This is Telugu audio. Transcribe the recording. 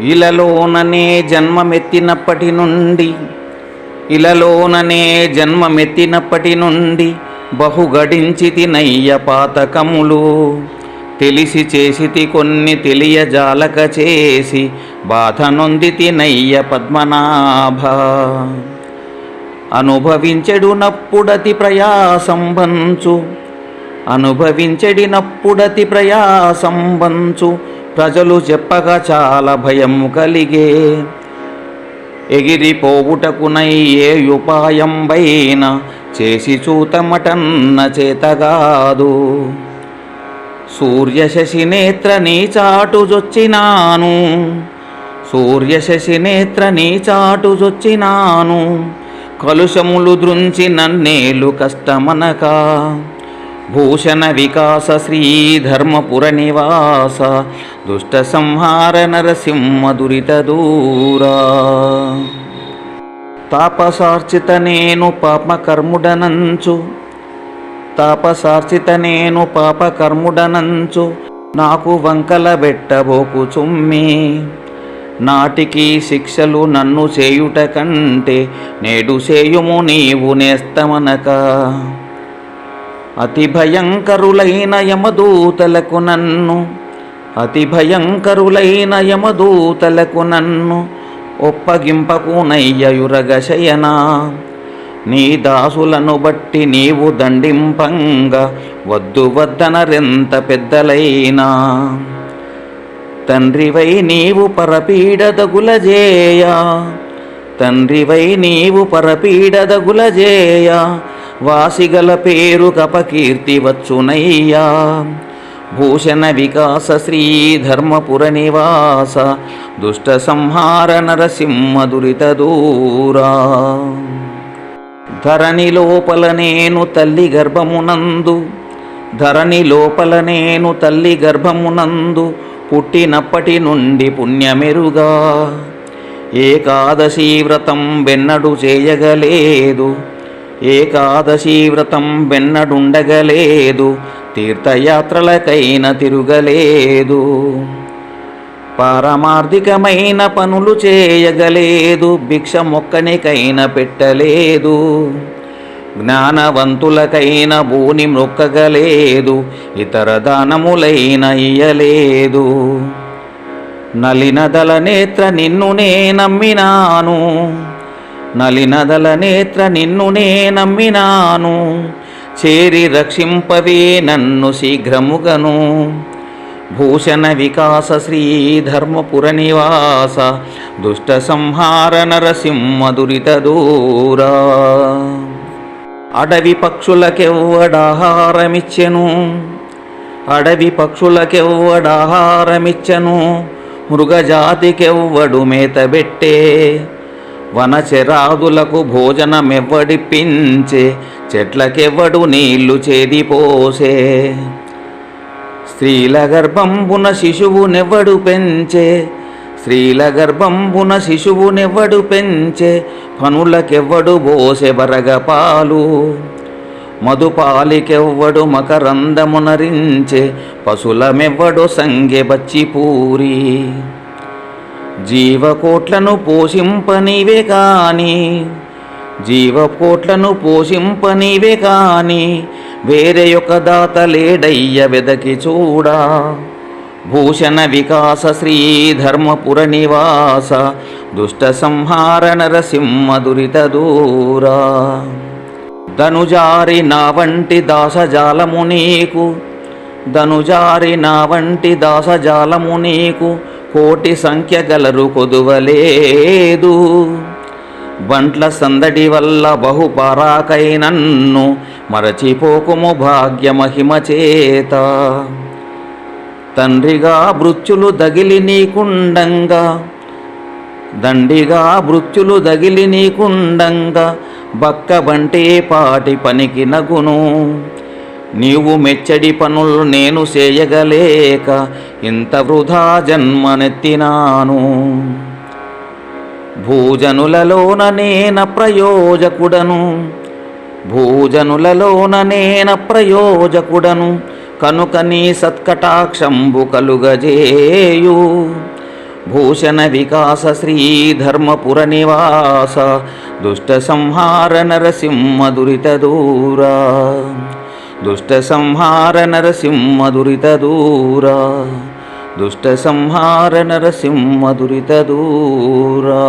ఇలలోననే జన్మమెత్తినప్పటి నుండి ఇలలోననే జన్మమెత్తినప్పటి నుండి బహుగడించితి నయ్య పాతకములు. తెలిసి చేసితి కొన్ని తెలియజాలక చేసి బాధ నొందితి నయ్య పద్మనాభ. అనుభవించెడు నప్పుడతి ప్రయాసంబంచు అనుభవించెడినప్పుడతి ప్రయాసంబంచు ప్రజలు చెప్పక చాలా భయం కలిగే. ఎగిరిపోవుటకునై ఏ ఉపాయం బైన చేసి చూతమటన్న చేతగాదు. సూర్యశశి నేత్ర నీ చాటుజొచ్చినాను సూర్యశశి నేత్ర నీ చాటుజొచ్చినాను కలుషములు దృంచి నన్నేలు కష్టమనక. భూషణ వికాస శ్రీ ధర్మపుర నివాస దుష్ట సంహార నరసింహ దూరా. తాపసార్చిత నేను పాపకర్ముడనంచు. తాపసార్చిత నేను పాపకర్ముడనంచు. నాకు వంకల బెట్టబోకు చుమ్మి. నాటికి శిక్షలు నన్ను చేయుట కంటే నేడు చేయుము నీవు నేస్తమనక. అతి భయంకరులైన యమదూతలకు నన్ను అతి భయంకరులైన యమదూతలకు నన్ను ఒప్పగింపకు శయనా నీ దాసులను బట్టి నీవు దండింపంగా వద్దు వద్దనరెంత పెద్దలైనా. తండ్రివై నీవు పరపీడదగులజేయ. తండ్రివై నీవు పరపీడదగులజేయ. వాసిగల పేరు కపకీర్తి వచ్చునయ్యా. భూషణ వికాస శ్రీ నివాస దుష్ట సంహార నరసింహ దురిత దూరా. ధరణి లోపల నేను తల్లి గర్భమునందు ధరణి లోపల నేను తల్లి గర్భమునందు పుట్టినప్పటి నుండి పుణ్యమెరుగా. ఏకాదశి వ్రతం వెన్నడు చేయగలేదు ఏకాదశి వ్రతం వెన్నడుండగలేదు తీర్థయాత్రలకైన తిరుగలేదు. పారమార్థికమైన పనులు చేయగలేదు. భిక్ష మొక్కనికైన పెట్టలేదు. జ్ఞానవంతులకైన భూని మొక్కగలేదు. ఇతర దానములైన ఇయ్యలేదు. నలినదల నేత్ర నిన్ను నే నమ్మినాను. నలినదల నేత్ర నిన్ను నే నమ్మినాను. చేరి రక్షింపవే నన్ను శీఘ్రముగను. భూషణ వికాస శ్రీ ధర్మపుర నివాస దుష్ట సంహార నరసింహ దురిత దూరా. అడవి పక్షులకెవ్వడాహారమిచ్చెను. అడవి పక్షులకెవ్వడాహారమిచ్చెను. మృగజాతికెవ్వడు మేతబెట్టే వనచరాదులకు భోజనమెవ్వడిప్పించే చెట్లకెవ్వడు నీళ్ళు చేదిపోసే. స్త్రీల గర్భంబున శిశువునెవ్వడు పెంచే స్త్రీల గర్భంబున శిశువునెవ్వడు పెంచే పనులకెవ్వడు బోసె బరగపాలు మధుపాలికెవ్వడు మకరందమునరించే పశులమెవ్వడు సంగె బచ్చిపూరి జీవకోట్లను పోషింపనివే కాని జీవకోట్లను పోషింపనివే కాని వేరే యొక్క దాత లేడయ్య వెదకి చూడా. భూషణ వికాస శ్రీ ధర్మపుర నివాస దుష్ట సంహార నరసింహ దురిత దూరా. ధనుజారి నా వంటి దాసజాలము నీకు ధనుజారి నా వంటి దాసజాలము నీకు కోటి సంఖ్య గలరు కొదువలేదు. బంట్ల సందడి వల్ల బహుపరాకై నన్ను మరచిపోకుము భాగ్యమహిమ చేత తండ్రిగా మృత్యులు దగిలి నీకుండంగా దండిగా మృత్యులు దగిలి నీకుండంగా బక్క బంటే పాటి పనికి నగును. నీవు మెచ్చడి పనులు నేను చేయగలేక ఇంత వృధా జన్మనెత్తినాను. భూజనులలోన నేన ప్రయోజకుడను. భూజనులలోన నేన ప్రయోజకుడను. కనుక నీ సత్కటాక్షంబు కలుగజేయు. భూషణ వికాస శ్రీ ధర్మపుర నివాస దుష్ట సంహార నరసింహ దురిత దూరా. దుష్టసంహార నరసింహదురితదూరా దుష్టసంహార నరసింహదురితదూరా